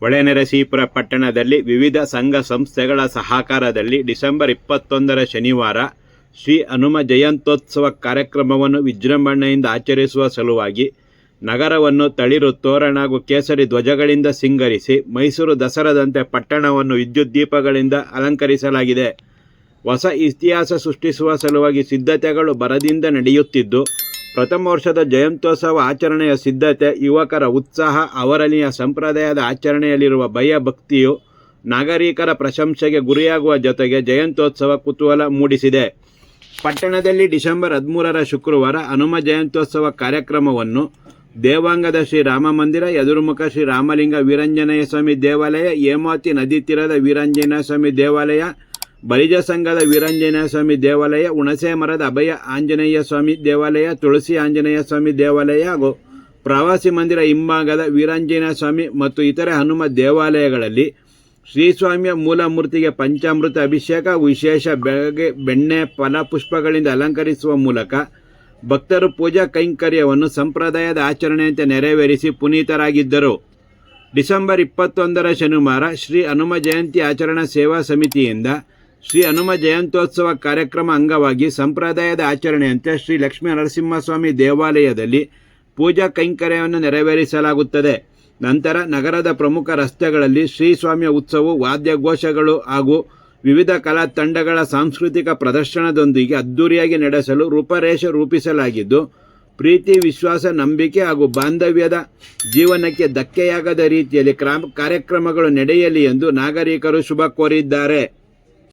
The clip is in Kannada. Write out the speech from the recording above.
ಹೊಳೆನರಸೀಪುರ ಪಟ್ಟಣದಲ್ಲಿ ವಿವಿಧ ಸಂಘ ಸಂಸ್ಥೆಗಳ ಸಹಕಾರದಲ್ಲಿ ಡಿಸೆಂಬರ್ ಇಪ್ಪತ್ತೊಂದರ ಶನಿವಾರ ಶ್ರೀ ಹನುಮ ಜಯಂತ್ಯೋತ್ಸವ ಕಾರ್ಯಕ್ರಮವನ್ನು ವಿಜೃಂಭಣೆಯಿಂದ ಆಚರಿಸುವ ಸಲುವಾಗಿ ನಗರವನ್ನು ತಳಿರು ತೋರಣ ಹಾಗೂ ಕೇಸರಿ ಧ್ವಜಗಳಿಂದ ಸಿಂಗರಿಸಿ ಮೈಸೂರು ದಸರಾದಂತೆ ಪಟ್ಟಣವನ್ನು ವಿದ್ಯುತ್ ದೀಪಗಳಿಂದ ಅಲಂಕರಿಸಲಾಗಿದೆ. ಹೊಸ ಇತಿಹಾಸ ಸೃಷ್ಟಿಸುವ ಸಲುವಾಗಿ ಸಿದ್ಧತೆಗಳು ಭರದಿಂದ ನಡೆಯುತ್ತಿದ್ದು ಪ್ರಥಮ ವರ್ಷದ ಜಯಂತ್ಯೋತ್ಸವ ಆಚರಣೆಯ ಸಿದ್ಧತೆ, ಯುವಕರ ಉತ್ಸಾಹ, ಅವರಲ್ಲಿಯ ಸಂಪ್ರದಾಯದ ಆಚರಣೆಯಲ್ಲಿರುವ ಭಯ, ಭಕ್ತಿಯು ನಾಗರಿಕರ ಪ್ರಶಂಸೆಗೆ ಗುರಿಯಾಗುವ ಜೊತೆಗೆ ಜಯಂತ್ಯೋತ್ಸವ ಕುತೂಹಲ ಮೂಡಿಸಿದೆ. ಪಟ್ಟಣದಲ್ಲಿ ಡಿಸೆಂಬರ್ ಹದಿಮೂರರ ಶುಕ್ರವಾರ ಹನುಮ ಜಯಂತ್ಯೋತ್ಸವ ಕಾರ್ಯಕ್ರಮವನ್ನು ದೇವಾಂಗದ ಶ್ರೀ ರಾಮ ಮಂದಿರ, ಎದುರುಮುಖ ಶ್ರೀ ರಾಮಲಿಂಗ ವೀರಂಜನೇಯ ಸ್ವಾಮಿ ದೇವಾಲಯ, ಹೇಮಾವತಿ ನದಿ ತೀರದ ವೀರಾಂಜನೇಯ ಸ್ವಾಮಿ ದೇವಾಲಯ ಬಲಿಜ ಸಂಘದ ವೀರಾಂಜನೇಯ ಸ್ವಾಮಿ ದೇವಾಲಯ, ಹುಣಸೆ ಮರದ ಅಭಯ ಆಂಜನೇಯ ಸ್ವಾಮಿ ದೇವಾಲಯ, ತುಳಸಿ ಆಂಜನೇಯ ಸ್ವಾಮಿ ದೇವಾಲಯ ಹಾಗೂ ಪ್ರವಾಸಿ ಮಂದಿರ ಹಿಂಭಾಗದ ವೀರಾಂಜನೇಯ ಸ್ವಾಮಿ ಮತ್ತು ಇತರೆ ಹನುಮ ದೇವಾಲಯಗಳಲ್ಲಿ ಶ್ರೀಸ್ವಾಮಿಯ ಸ್ವಾಮಿಯ ಮೂಲಮೂರ್ತಿಗೆ ಪಂಚಾಮೃತ ಅಭಿಷೇಕ ವಿಶೇಷ ಬೆಳಗ್ಗೆ ಬೆಣ್ಣೆ ಫಲಪುಷ್ಪಗಳಿಂದ ಅಲಂಕರಿಸುವ ಮೂಲಕ ಭಕ್ತರು ಪೂಜಾ ಕೈಂಕರ್ಯವನ್ನು ಸಂಪ್ರದಾಯದ ಆಚರಣೆಯಂತೆ ನೆರವೇರಿಸಿ ಪುನೀತರಾಗಿದ್ದರು. ಡಿಸೆಂಬರ್ ಇಪ್ಪತ್ತೊಂದರ ಶನಿವಾರ ಶ್ರೀ ಹನುಮ ಜಯಂತಿ ಆಚರಣಾ ಸೇವಾ ಸಮಿತಿಯಿಂದ ಶ್ರೀ ಹನುಮ ಜಯಂತ್ಯೋತ್ಸವ ಕಾರ್ಯಕ್ರಮ ಅಂಗವಾಗಿ ಸಂಪ್ರದಾಯದ ಆಚರಣೆಯಂತೆ ಶ್ರೀ ಲಕ್ಷ್ಮೀ ನರಸಿಂಹಸ್ವಾಮಿ ದೇವಾಲಯದಲ್ಲಿ ಪೂಜಾ ಕೈಂಕರ್ಯವನ್ನು ನೆರವೇರಿಸಲಾಗುತ್ತದೆ. ನಂತರ ನಗರದ ಪ್ರಮುಖ ರಸ್ತೆಗಳಲ್ಲಿ ಶ್ರೀ ಸ್ವಾಮಿಯ ಉತ್ಸವವು ವಾದ್ಯಘೋಷಗಳು ಹಾಗೂ ವಿವಿಧ ಕಲಾ ತಂಡಗಳ ಸಾಂಸ್ಕೃತಿಕ ಪ್ರದರ್ಶನದೊಂದಿಗೆ ಅದ್ದೂರಿಯಾಗಿ ನಡೆಸಲು ರೂಪರೇಷೆ ರೂಪಿಸಲಾಗಿದ್ದು, ಪ್ರೀತಿ, ವಿಶ್ವಾಸ, ನಂಬಿಕೆ ಹಾಗೂ ಬಾಂಧವ್ಯದ ಜೀವನಕ್ಕೆ ಧಕ್ಕೆಯಾಗದ ರೀತಿಯಲ್ಲಿ ಕ್ರಾಮ ಕಾರ್ಯಕ್ರಮಗಳು ನಡೆಯಲಿ ಎಂದು ನಾಗರಿಕರು ಶುಭ ಕೋರಿದ್ದಾರೆ.